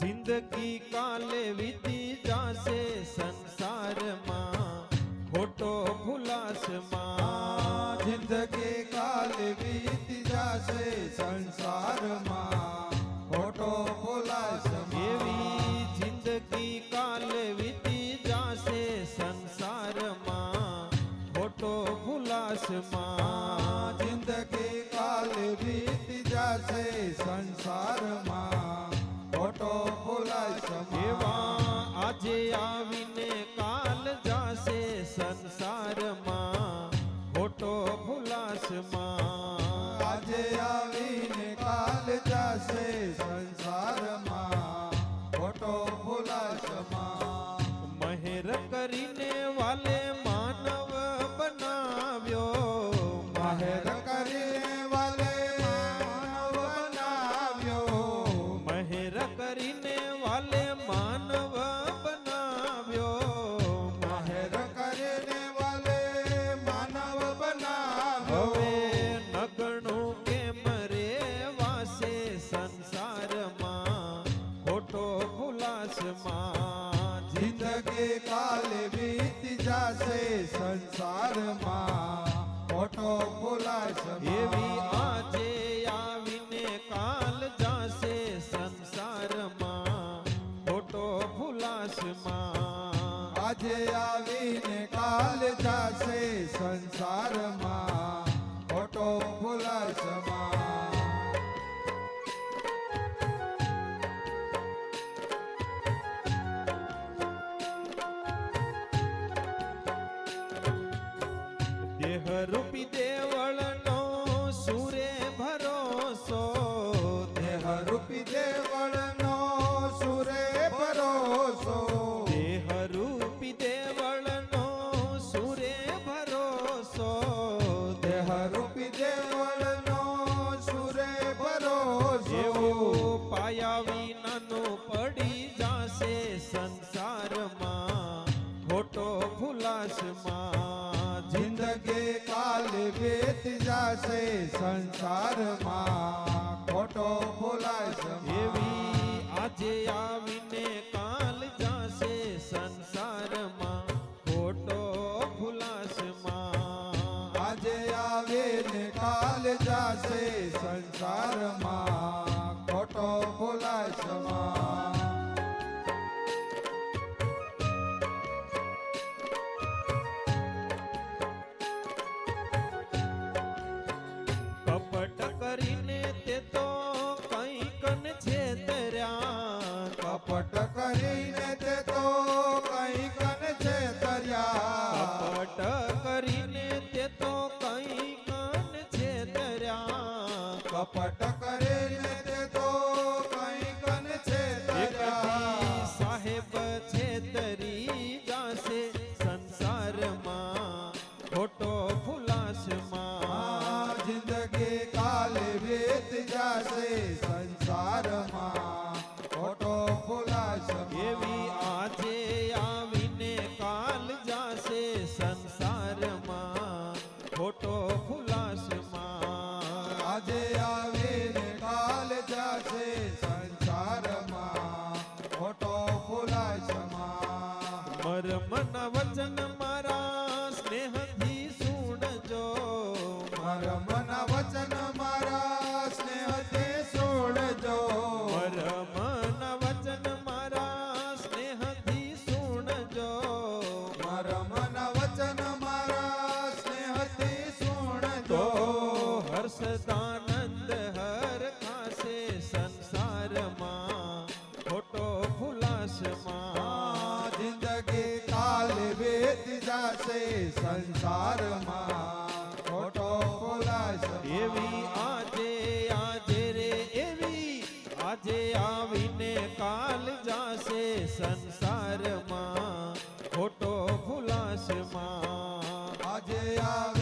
जिंदगी काले विधी जासे संसार मा खोटो भुलास मा जिंदगी काले विधी जासे संसार मा खोटो भुलास मा जिंदगी काले विधी जासे संसार मा खोटो भुलास मा जिंदगी काले विधी जासे संसार मा खोटो એવા આજે આવીને કાલ જાશે સંસારમાં ખોટો ભુલાસમાં કાલે કાલ વીત જાશે સંસારમાં મોટો બોલાશે એવી આજે આવીને કાલ જાશે સંસારમાં મોટો ભૂલાશમાં આજે આવે દેહરૂપી દેવળનો સુરે ભરોસો દેહરૂપી દેવળનો સુરે ભરોસો દેહરૂપી દેવળનો સુરે ભરોસો દેહરૂપી દેવળનો સુરે ભરોસો ઓ પાયા વિનાનું પડી જાશે સંસારમાં ખોટો ફૂલાશમાં ઝિંડ કેટ જાશે સંસાર માં કોટો ફૂલાશેવી આજે આવીને કાલ જાશે સંસાર માં કોટો ફૂલાશે માં આજે આવે ને કાલ જાશે સંસાર માં કરીને તે તો કઈ કન છે દરિયા કપટ કરીને તે તો કઈ કન છે દરિયા કપટ કરીને તે તો કઈ કન છે દરિયા સાહેબ છે દરી જાશે સંસારમાં ખોટો ફુલાશમાં રાજા છે સંસારમાં મોટો ફુલાય સમા મરમન વચન પડશે સંસારમાં ખોટો ખોલાશ એવી આજે આજે રે એવી આજે આવીને કાલ જાશે સંસારમાં ખોટો ખુલાસમાં આજે આવી